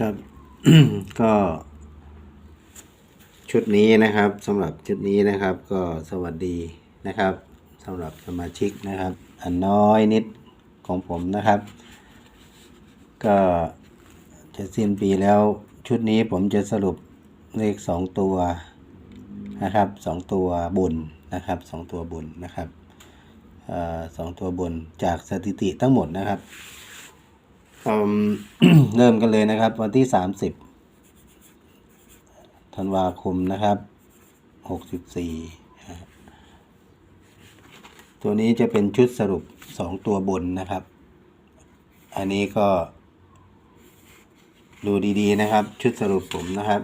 ครับก็ชุดนี้นะครับสำหรับชุดนี้นะครับ ก็สวัสดีนะครับสำหรับสมาชิกนะครับ อันน้อยนิดของผมนะครับ ก็จะสิ้นปีแล้วชุดนี้ผมจะสรุปเลขสองตัวนะครับสองตัวบนนะครับสองตัวบนนะครับอสองตัวบนจากสถิติทั้งหมดนะครับ เริ่มกันเลยนะครับ วันที่สามสิบธันวาคมนะครับหกสิบสี่ตัวนี้จะเป็นชุดสรุปสองตัวบนนะครับ อันนี้ก็ดูดีๆนะครับ ชุดสรุปผมนะครับ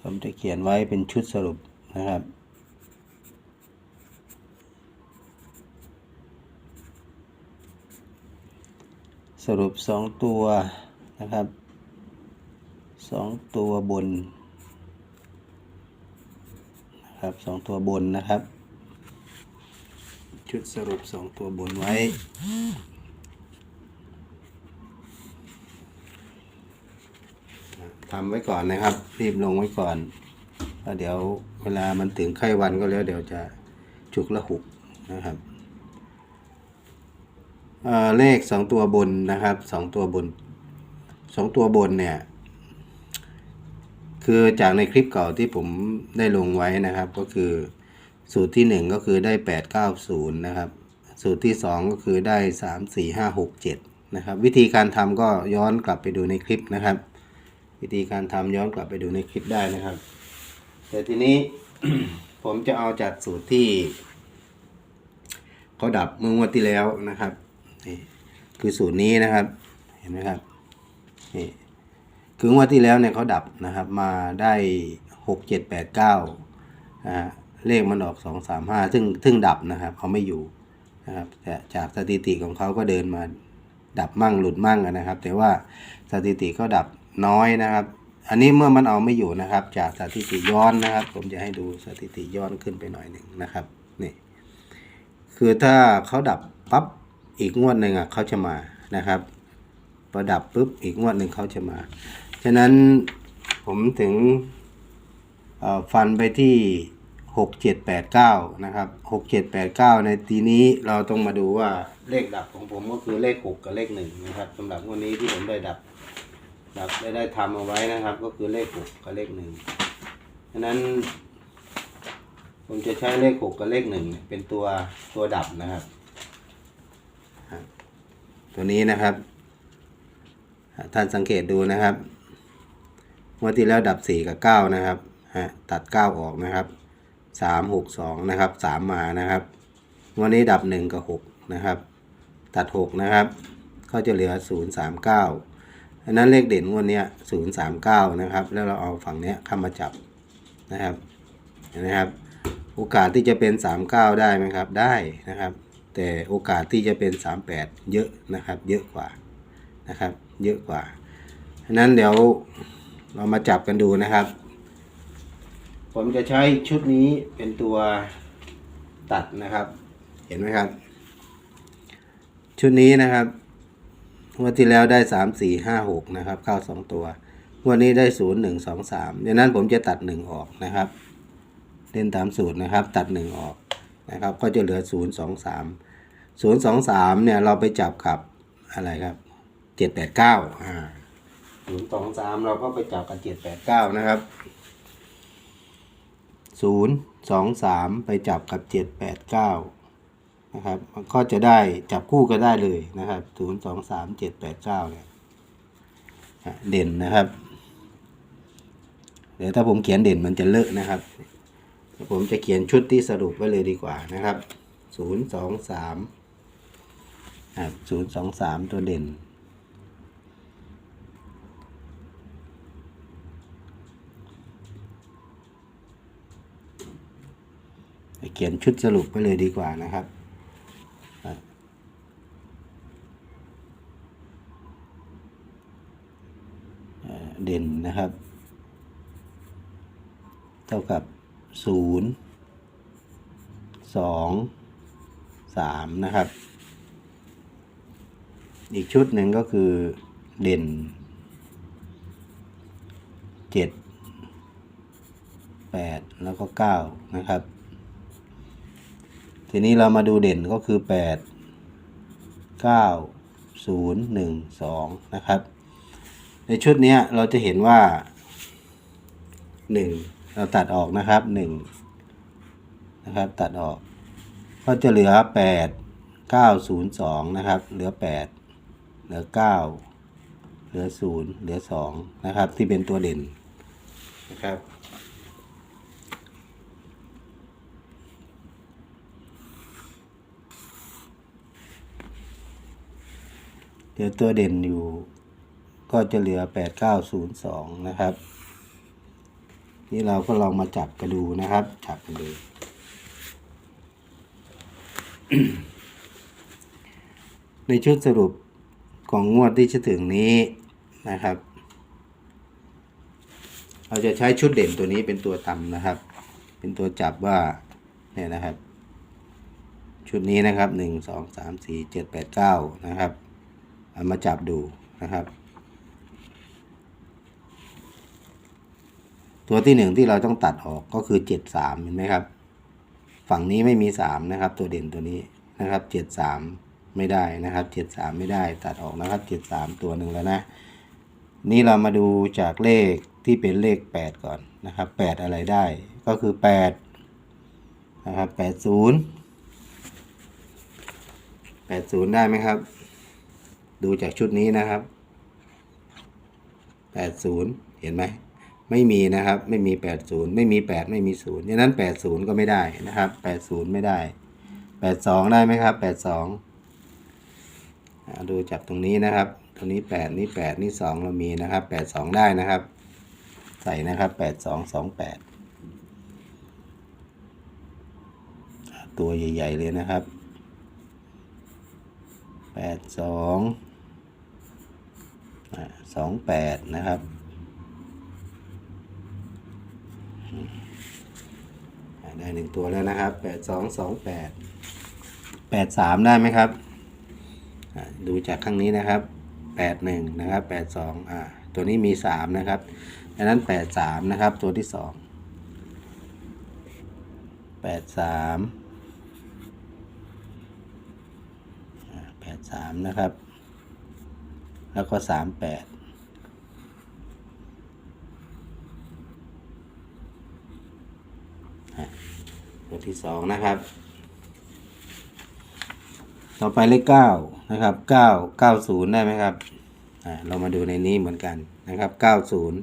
ผมจะเขียนไว้เป็นชุดสรุปนะครับ สรุปสองตัวนะครับสองตัวบนนะครับสองตัวบนนะครับ ชุดสรุปสองตัวบนไว้ทำไว้ก่อนนะครับ รีบลงไว้ก่อนแล้วเดี๋ยวเวลามันถึงไข้วันก็แล้วเดี๋ยวจะจุกละหุกนะครับ เอ่อเลขสองตัวบนนะครับสองตัวบนสองตัวบนเนี่ย คือจากในคลิปเก่าที่ผมได้ลงไว้นะครับ ก็คือสูตรที่หนึ่งก็คือได้แปดเก้าศูนย์นะครับ สูตรที่สองก็คือได้สามสี่ห้าหกเจ็ดนะครับวิธีการทำก็ย้อนกลับไปดูในคลิปนะครับ วิธีการทำย้อนกลับไปดูในคลิปได้นะครับ แต่ทีนี้ผมจะเอาจากสูตรที่เขาดับเมื่องวดที่แล้วนะครับ นี่คือสูตรนี้นะครับ เห็นไหมครับนี่คืองวดที่แล้วเนี่ยเขาดับนะครับ มาได้หกเจ็ดแปดเก้านะเลขมันออกสองสามห้าซึ่งซึ่งดับนะครับเขาไม่อยู่นะครับแต่จากสถิติของเขาก็เดินมาดับมั่งหลุดมั่งนะครับ แต่ว่าสถิติเขาดับน้อยนะครับ อันนี้เมื่อมันเอาไม่อยู่นะครับ จากสถิติย้อนนะครับ ผมจะให้ดูสถิติย้อนขึ้นไปหน่อยหนึ่งนะครับนี่คือถ้าเขาดับปั๊บ อีกงวดหนึ่งอะเขาจะมานะครับพอดับปุ๊บอีกงวดหนึ่งเขาจะมา ฉะนั้นผมถึงฟันไปที่หกเจ็ดแปดเก้านะครับหกเจ็ดแปดเก้าในทีนี้เราต้องมาดูว่าเลขดับของผมก็คือเลขหกกับเลขหนึ่งนะครับสำหรับวันนี้ที่ผมได้ดับดับได้ได้ทำเอาไว้นะครับ ก็คือเลขหกกับเลขหนึ่งฉะนั้น ผมจะใช้เลขหกกับเลขหนึ่งเป็นตัวตัวดับนะครับ ตัวนี้นะครับ ท่านสังเกตดูนะครับงวดที่แล้วดับสี่กับเก้านะครับฮะตัดเก้าออกนะครับสามหกสองนะครับสามมานะครับ วันนี้ดับหนึ่งกับหกนะครับ ตัดหกนะครับ ก็จะเหลือศูนย์สามเก้าอันนั้นเลขเด่นวดเนี้ศูนย์สามเก้านะครับ แล้วเราเอาฝั่งนี้เข้ามาจับนะครับเห็นไหมครับ โอกาสที่จะเป็น 39 ได้ไหมครับ ได้นะครับ แต่โอกาสที่จะเป็น 38 เยอะนะครับ เยอะกว่านะครับ เยอะกว่าฉะนั้นเดี๋ยวเรามาจับกันดูนะครับ ผมจะใช้ชุดนี้เป็นตัวตัดนะครับ เห็นไหมครับ ชุดนี้นะครับงวดที่แล้วได้3 4 5 6นะครับ เข้า2ตัวงวดนี้ได้0 1 2 3ดังนั้นผมจะตัด1ออกนะครับ เล่นตามสูตรนะครับ ตัดหนึ่งออก นะครับ ก็จะเหลือศูนย์สองสามศูนย์สองสามเนี่ยเราไปจับกับอะไรครับเจ็ดแปดเก้าอ่าศูนย์สองสามเราก็ไปจับกับเจ็ดแปดเก้านะครับศูนย์สองสามไปจับกับเจ็ดแปดเก้านะครับ ก็จะได้จับคู่ก็ได้เลยนะครับศูนย์สองสามเจ็ดแปดเก้าเนี่ยเด่นนะครับ เดี๋ยวถ้าผมเขียนเด่นมันจะเลอะนะครับ ผมจะเขียนชุดที่สรุปไว้เลยดีกว่านะครับศูนย์สองสามครับศูนย์สองสามตัวเด่น เขียนชุดสรุปไปเลยดีกว่านะครับเด่นนะครับ เท่ากับ ศูนย์สองสามนะครับ อีกชุดหนึ่งก็คือเด่นเจ็ดแปดแล้วก็เก้านะครับ ทีนี้เรามาดูเด่นก็คือแปดเก้าศูนย์หนึ่งสองนะครับ ในชุดนี้เราจะเห็นว่าหนึ่ง เราตัดออกนะครับหนึ่งนะครับ ตัดออก ก็จะเหลือแปดเก้าศูนย์สองนะครับ เหลือแปดเหลือเก้าเหลือศูนย์เหลือสองนะครับ ที่เป็นตัวเด่นนะครับเดี๋ยวตัวเด่นอยู่ ก็จะเหลือแปดเก้าศูนย์สองนะครับ นี่เราก็ลองมาจับกันดูนะครับ จับกันดูในชุดสรุปของงวดที่จะถึงนี้นะครับ เราจะใช้ชุดเด่นตัวนี้เป็นตัวทำนะครับ เป็นตัวจับว่าเนี่ยนะครับ ชุดนี้นะครับหนึ่งสองสามสี่เจ็ดแปดเก้านะครับเอามาจับดูนะครับ ตัวที่หนึ่งที่เราต้องตัดออกก็คือเจ็ดสามเห็นไหมครับ ฝั่งนี้ไม่มีสามนะครับ ตัวเด่นตัวนี้นะครับเจ็ดสามไม่ได้นะครับเจ็ดสามไม่ได้ตัดออกนะครับเจ็ดสามตัวหนึ่งแล้วนะ นี่เรามาดูจากเลขที่เป็นเลขแปดก่อนนะครับแปดอะไรได้ก็คือแปดนะครับแปดศูนย์แปดศูนย์ได้ไหมครับ ดูจากชุดนี้นะครับแปดศูนย์เห็นไหม ไม่มีนะครับ ไม่มี 80 ไม่มี 8 ไม่มี0ดังนั้น 80 ก็ไม่ได้นะครับ 80 ไม่ได้ 82 ได้ไหมครับ 82อ่าดูจับตรงนี้นะครับ ตรงนี้ 8 นี่ 8 นี่ 2 เรามีนะครับ 82 ได้นะครับ ใส่นะครับ 8228อ่าตัวใหญ่ ๆ เลยนะครับ 82อ่า28 นะครับ อ่า ได้หนึ่งตัวแล้วนะครับแปดสองสองแปดแปดสามได้ไหมครับ ดูจากข้างนี้นะครับแปดหนึ่งนะครับแปดสองอ่าตัวนี้มีสามนะครับดังนั้นแปดสามนะครับตัวที่สองแปดสามแปดสามนะครับ แล้วก็สามแปด ตัวที่สองนะครับ ต่อไปเลขเก้านะครับเก้าเก้าศูนย์ได้ไหมครับอ่าเรามาดูในนี้เหมือนกันนะครับเก้าศูนย์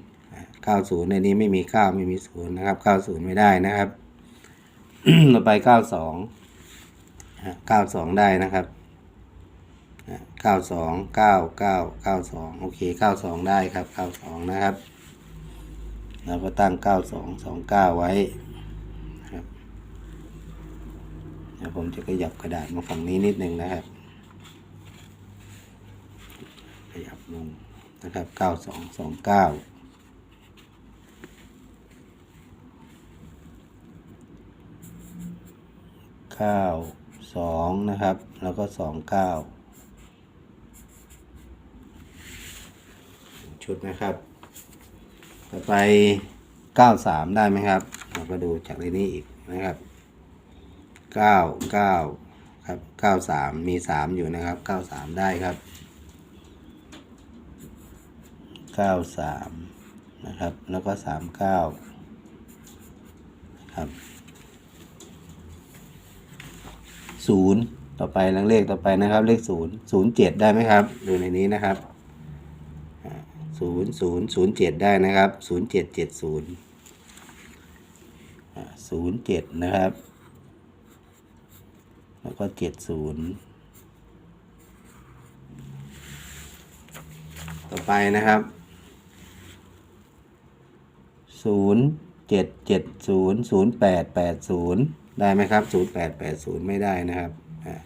เก้าศูนย์ในนี้ไม่มีเก้าไม่มีศูนย์นะครับเก้าศูนย์ไม่ได้นะครับต่อไปเก้าสองเก้าสองได้นะครับเก้าสองเก้าเก้าเก้าสองโอเคเก้าสองได้ครับเก้าสองนะครับ เราก็ตั้งเก้าสองสองเก้าไว้ เดี๋ยว ผมจะขยับกระดาษมาฝั่งนี้นิดนึงนะครับ ขยับลงนะครับ 9229 92นะครับ แล้วก็29ชุดนะครับ ต่อไป93ได้ไหมครับ เราก็ดูจากในนี้อีกนะครับ เก้าเก้าครับเก้าสามมีสามอยู่นะครับเก้าสามได้ครับเก้าสามนะครับ แล้วก็สามเก้าครับศูนย์ต่อไปลังเลขต่อไปนะครับ เลขศูนย์ศูนย์เจ็ดได้ไหมครับดูในนี้นะครับศูนย์ศูนย์ศูนย์เจ็ดได้นะครับศูนย์เจ็ดเจ็ดศูนย์ศูนย์เจ็ดนะครับ แล้วก็เจ็ดศูนย์ต่อไปนะครับศูนย์เจ็ดเจ็ดศูนย์ศูนย์แปดแปดศูนย์ได้ไหมครับศูนย์แปดแปดศูนย์ไม่ได้นะครับ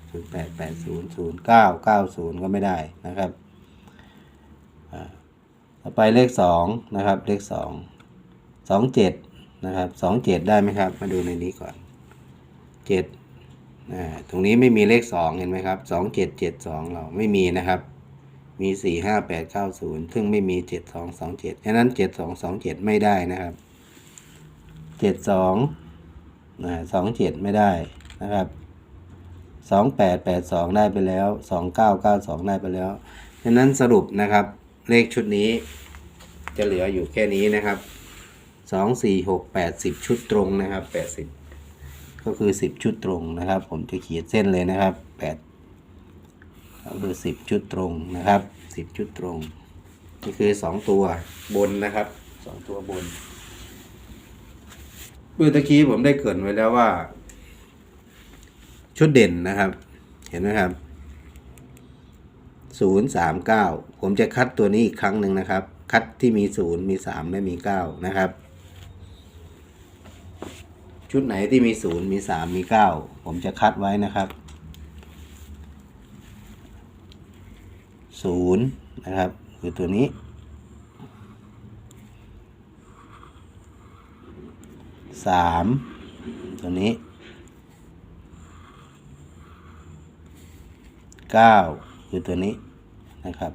ศูนย์แปดแปดศูนย์ศูนย์เก้าเก้าศูนย์ก็ไม่ได้นะครับต่อไปเลขสองนะครับเลขสองสองเจ็ดนะครับสองเจ็ดได้ไหมครับ มาดูในนี้ก่อนเจ็ด ตรงนี้ไม่มีเลขสองเห็นไหมครับสองเจ็ดเจ็ดสองเราไม่มีนะครับ มีสี่ห้าแปดเก้าศูนย์ซึ่งไม่มีเจ็ดสองสองเจ็ดฉะนั้นเจ็ดสองสองเจ็ดไม่ได้นะครับเจ็ดสองสองเจ็ดไม่ได้นะครับสองแปดแปดสองได้ไปแล้วสองเก้าเก้าสองได้ไปแล้วฉะนั้นสรุปนะครับเลขชุดนี้จะเหลืออยู่แค่นี้นะครับสองสี่หกแปดสิบชุดตรงนะครับแปดสิบ ก็คือสิบชุดตรงนะครับ ผมจะขีดเส้นเลยนะครับแปดก็คือสิบชุดตรงนะครับสิบชุดตรงนี่คือสองตัวบนนะครับสองตัวบนเมื่อตะกี้ผมได้เกรินไว้แล้วว่า ชุดเด่นนะครับ เห็นไหมครับศูนย์สามเก้าผมจะคัดตัวนี้อีกครั้งหนึ่งนะครับ คัดที่มีศูนย์มีสามและมีเก้านะครับ ชุดไหนที่มีศูนย์มีสามมีเก้าผมจะคัดไว้นะครับศูนย์นะครับ คือตัวนี้สามตัวนี้เก้าคือตัวนี้นะครับ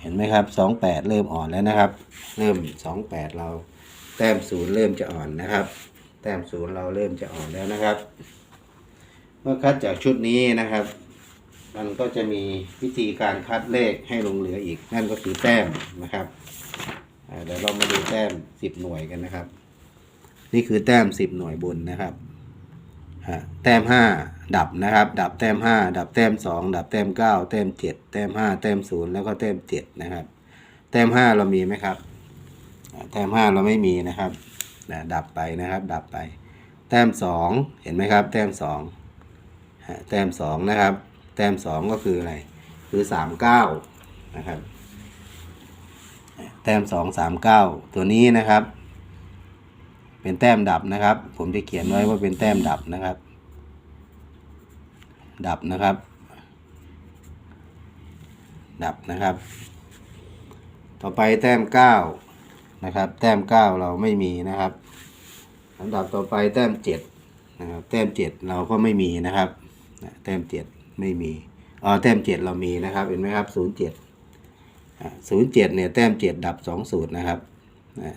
เห็ นไหมครับสองแปดเริ่มอ่อนแล้วนะครับ เริ่มสองแปดเรา แต้มศูนย์เริ่มจะอ่อนนะครับ แต้มศูนย์เราเริ่มจะอ่อนแล้วนะครับ เมื่อคัดจากชุดนี้นะครับ มันก็จะมีวิธีการคัดเลขให้ลงเหลืออีก นั่นก็คือแต้มนะครับเดี๋ยวเรามาดูแต้มสิบหน่วยกันนะครับ นี่คือแต้มสิบหน่วยบนนะครับ แต้มห้าดับนะครับ ดับแต้มห้าดับแต้มสองดับแต้มเก้าแต้มเจ็ดแต้มห้าแต้มศูนย์แล้วก็แต้มเจ็ดนะครับ แต้มห้าเรามีไหมครับ แต้มห้าเราไม่มีนะครับนะดับไปนะครับ ดับไป แต้มสองเห็นไหมครับ แต้มสองแต้มสองนะครับ แต้มสองก็คืออะไร คือสามเก้านะครับ แต้มสองสามเก้าตัวนี้นะครับ เป็นแต้มดับนะครับ ผมจะเขียนไว้ว่าเป็นแต้มดับนะครับ ดับนะครับ ดับนะครับ ต่อไปแต้มเก้านะครับ แต้มเก้าเราไม่มีนะครับลำดับต่อไปแต้มเจ็ดนะครับ แต้มเจ็ดเราก็ไม่มีนะครับ แต้มเจ็ดไม่มีอ๋อแต้มเจ็ดเรามีนะครับ เห็นไหมครับศูนย์เจ็ดศูนย์เจ็ดเนี่ยแต้มเจ็ดดับสองสูตรนะครับนะ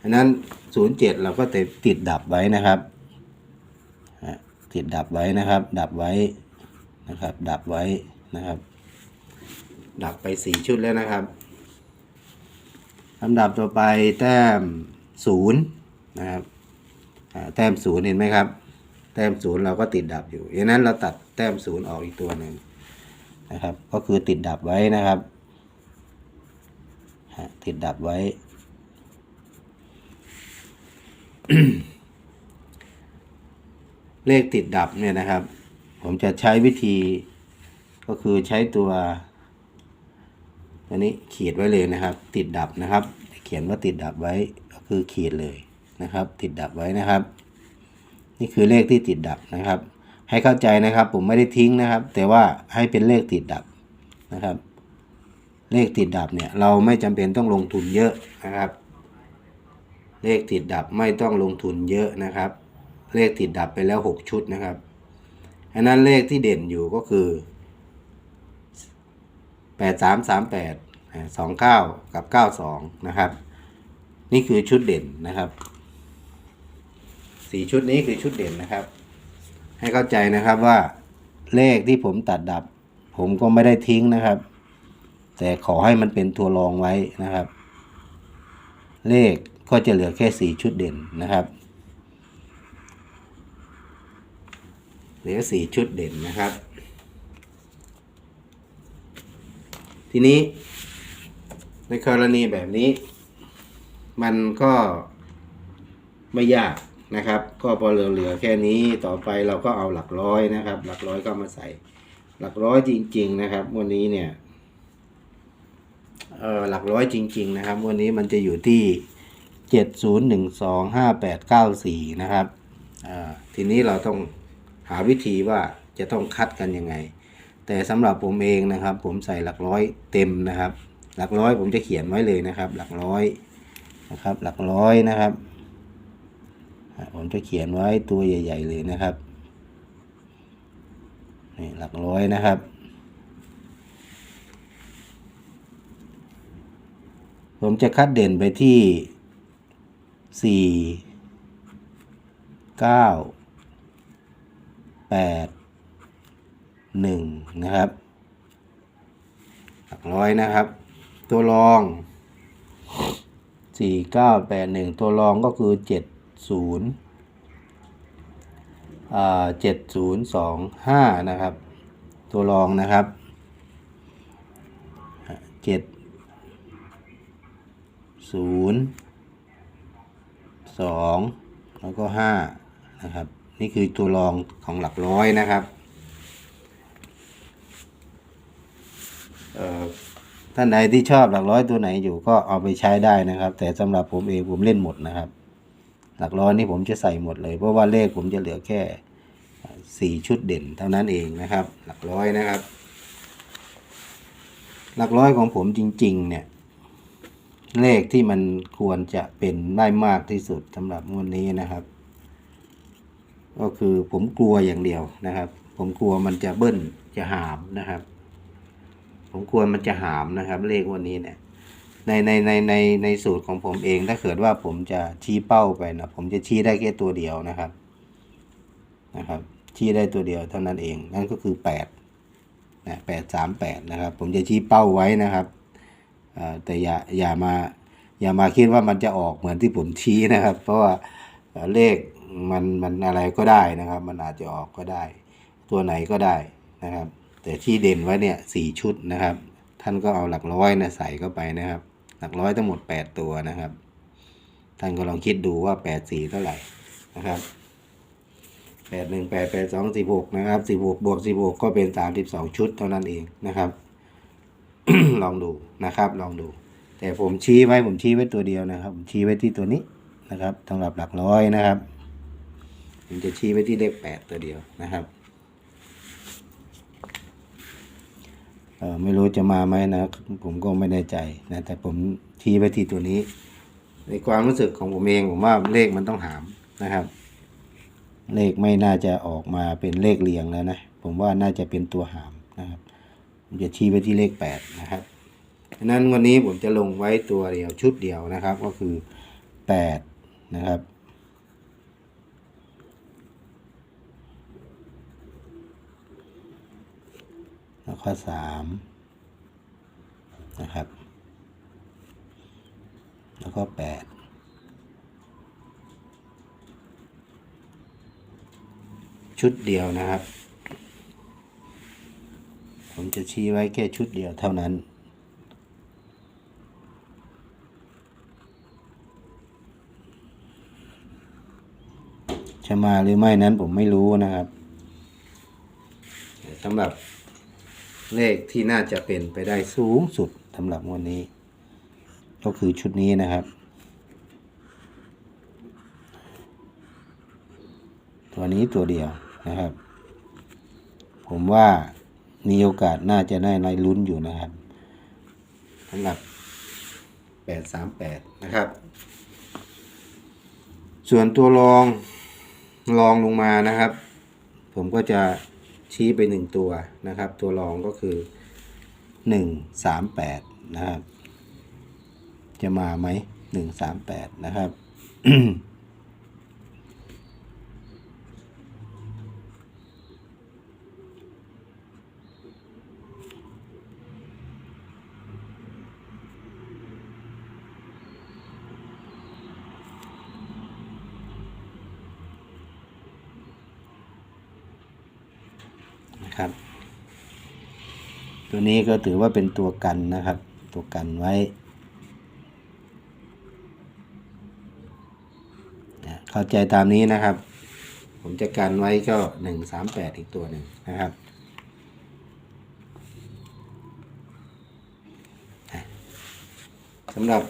อันนั้นศูนย์เราก็ติดติดดับไว้นะครับ ติดดับไว้นะครับ ดับไว้นะครับ ดับไว้นะครับ ดับไปสี่ชุดแล้วนะครับลำดับต่อไปแต้มศูนะครับแต้มศูนย์เห็นไหมครับ แต้มศูนย์เราก็ติดดับอยู่ดังนั้นเราตัดแต้มศูนย์ออกอีกตัวหนึ่งนะครับ ก็คือติดดับไว้นะครับติดดับไว้ เลขติดดับเนี่ยนะครับ ผมจะใช้วิธี ก็คือใช้ตัวตัวนี้ขีดไว้เลยนะครับ ติดดับนะครับ เขียนว่าติดดับไว้ก็คือขีดเลยนะครับ ติดดับไว้นะครับ นี่คือเลขที่ติดดับนะครับ ให้เข้าใจนะครับ ผมไม่ได้ทิ้งนะครับ แต่ว่าให้เป็นเลขติดดับนะครับ เลขติดดับเนี่ย เราไม่จำเป็นต้องลงทุนเยอะนะครับ เลขติดดับไม่ต้องลงทุนเยอะนะครับ เลขติดดับไปแล้ว 6 ชุดนะครับอันนั้นเลขที่เด่นอยู่ก็คือ 8 3 3 8 2 9 กับ 92 นะครับ นี่คือชุดเด่นนะครับสี่ชุดนี้คือชุดเด่นนะครับ ให้เข้าใจนะครับว่าเลขที่ผมตัดดับ ผมก็ไม่ได้ทิ้งนะครับ แต่ขอให้มันเป็นตัวรองไว้นะครับ เลข ก็จะเหลือแค่สี่ชุดเด่นนะครับ เหลือสี่ชุดเด่นนะครับ ทีนี้ ในกรณีแบบนี้ มันก็ไม่ยากนะครับ ก็พอเหลือๆแค่นี้ต่อไปเราก็เอาหลักร้อยนะครับ หลักร้อยก็มาใส่หลักร้อยจริง ๆ นะครับ วันนี้เนี่ยเออหลักร้อยจริง ๆ นะครับ วันนี้มันจะอยู่ที่ เจ็ดศูนย์หนึ่งสองห้าแปดเก้าสี่นะครับ ทีนี้เราต้องหาวิธีว่าจะต้องคัดกันยังไง แต่สำหรับผมเองนะครับ ผมใส่หลักร้อยเต็มนะครับ หลักร้อยผมจะเขียนไว้เลยนะครับ หลักร้อยนะครับ หลักร้อยนะครับผมจะเขียนไว้ตัวใหญ่ ๆ เลยนะครับนี่หลักร้อยนะครับผมจะคัดเด่นไปที่ สี่เก้าแปดหนึ่งนะครับหลักร้อยนะครับ ตัวรองสี่เก้าแปดหนึ่งตัวรองก็คือเจ็ดศูนย์เจ็ดศูนย์สองห้านะครับ ตัวรองนะครับเจ็ดศูนย์ สองแล้วก็ห้านะครับ นี่คือตัวรองของหลักร้อยนะครับเอ่อท่านใดที่ชอบหลักร้อยตัวไหนอยู่ก็เอาไปใช้ได้นะครับ แต่สำหรับผมเองผมเล่นหมดนะครับ หลักร้อยนี่ผมจะใส่หมดเลย เพราะว่าเลขผมจะเหลือแค่สี่ชุดเด่นเท่านั้นเองนะครับ หลักร้อยนะครับ หลักร้อยของผมจริง ๆ เนี่ย เลขที่มันควรจะเป็นได้มากที่สุดสำหรับงวดนี้นะครับ ก็คือผมกลัวอย่างเดียวนะครับ ผมกลัวมันจะเบิ้ลจะหามนะครับ ผมกลัวมันจะหามนะครับ เลขวันนี้เนี่ยในในในในในสูตรของผมเองถ้าเกิดว่าผมจะชี้เป้าไปนะผมจะชี้ได้แค่ตัวเดียวนะครับนะครับ ชี้ได้ตัวเดียวเท่านั้นเองนั่นก็คือแปดนะแปดสามแปดนะครับ ผมจะชี้เป้าไว้นะครับ แต่อย่าอย่ามาอย่ามาคิดว่ามันจะออกเหมือนที่ผมชี้นะครับ เพราะว่าเลขมันมันอะไรก็ได้นะครับ มันอาจจะออกก็ได้ ตัวไหนก็ได้นะครับ แต่ที่เด่นไว้เนี่ยสี่ชุดนะครับ ท่านก็เอาหลักร้อยนะใส่เข้าไปนะครับ หลักร้อยทั้งหมดแปดตัวนะครับ ท่านก็ลองคิดดูว่าแปดสี่เท่าไหร่นะครับแปดหนึ่งแปดแปดสองสิบหกนะครับสิบหกบวกสิบหกก็เป็นสามสิบสองชุดเท่านั้นเองนะครับ ลองดูนะครับ ลองดู แต่ผมชี้ไว้ผมชี้ไว้ตัวเดียวนะครับ ผมชี้ไว้ที่ตัวนี้นะครับสำหรับหลักร้อยนะครับผมจะชี้ไว้ที่เลขแปดตัวเดียวนะครับเออไม่รู้จะมาไหมนะ ผมก็ไม่แน่ใจนะแต่ผมชี้ไปที่ตัวนี้ ในความรู้สึกของผมเองผมว่าเลขมันต้องหามนะครับ เลขไม่น่าจะออกมาเป็นเลขเรียงแล้วนะ ผมว่าน่าจะเป็นตัวหามนะครับ จะชี้ไปที่เลขแปดนะครับฉะนั้นวันนี้ผมจะลงไว้ตัวเดียวชุดเดียวนะครับก็คือแปดนะครับแล้วก็สามนะครับ แล้วก็แปดชุดเดียวนะครับ ผมจะชี้ไว้แค่ชุดเดียวเท่านั้น จะมาหรือไม่นั้นผมไม่รู้นะครับสำหรับเลขที่น่าจะเป็นไปได้สูงสุดสำหรับวันนี้ ก็คือชุดนี้นะครับ ตัวนี้ตัวเดียวนะครับ ผมว่า มีโอกาสน่าจะได้ในลุ้นอยู่นะครับสำหรับ 838 นะครับ ส่วนตัวรองรองลงมานะครับ ผมก็จะชี้ไปหนึ่งตัวนะครับ ตัวรองก็คือหนึ่งสามแปดนะครับ จะมาไหมหนึ่งสามแปดนะครับ นะครับ ตัวนี้ก็ถือว่าเป็นตัวกันนะครับ ตัวกันไว้เข้าใจตามนี้นะครับ ผมจะกันไว้ก็หนึ่งสามแปดอีกตัวหนึ่งนะครับสำหรับ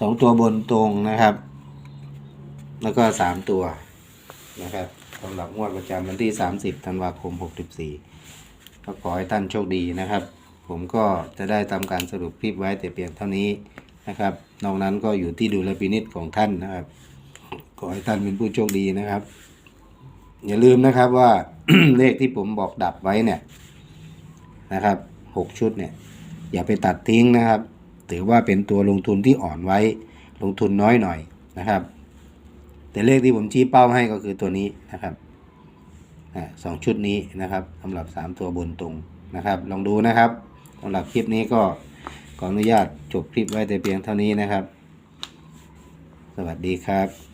สองตัวบนตรงนะครับ แล้วก็สามตัวนะครับ สำหรับงวดประจำวันที่ 30ธันวาคม 64 ก็ขอให้ท่านโชคดีนะครับ ผมก็จะได้ทำการสรุปคลิปไว้แต่เพียงเท่านี้นะครับ นอกนั้นก็อยู่ที่ดุลพินิษของท่านนะครับ ขอให้ท่านเป็นผู้โชคดีนะครับ อย่าลืมนะครับว่า เลขที่ผมบอกดับไว้เนี่ยนะครับหกชุดเนี่ย อย่าไปตัดทิ้งนะครับ ถือว่าเป็นตัวลงทุนที่อ่อนไว้ ลงทุนน้อยหน่อยนะครับ แต่เลขที่ผมชี้เป้าให้ก็คือตัวนี้นะครับสองชุดนี้นะครับสำหรับสามตัวบนตรงนะครับ ลองดูนะครับสำหรับคลิปนี้ก็ขออนุญาตจบคลิปไว้แต่เพียงเท่านี้นะครับ สวัสดีครับ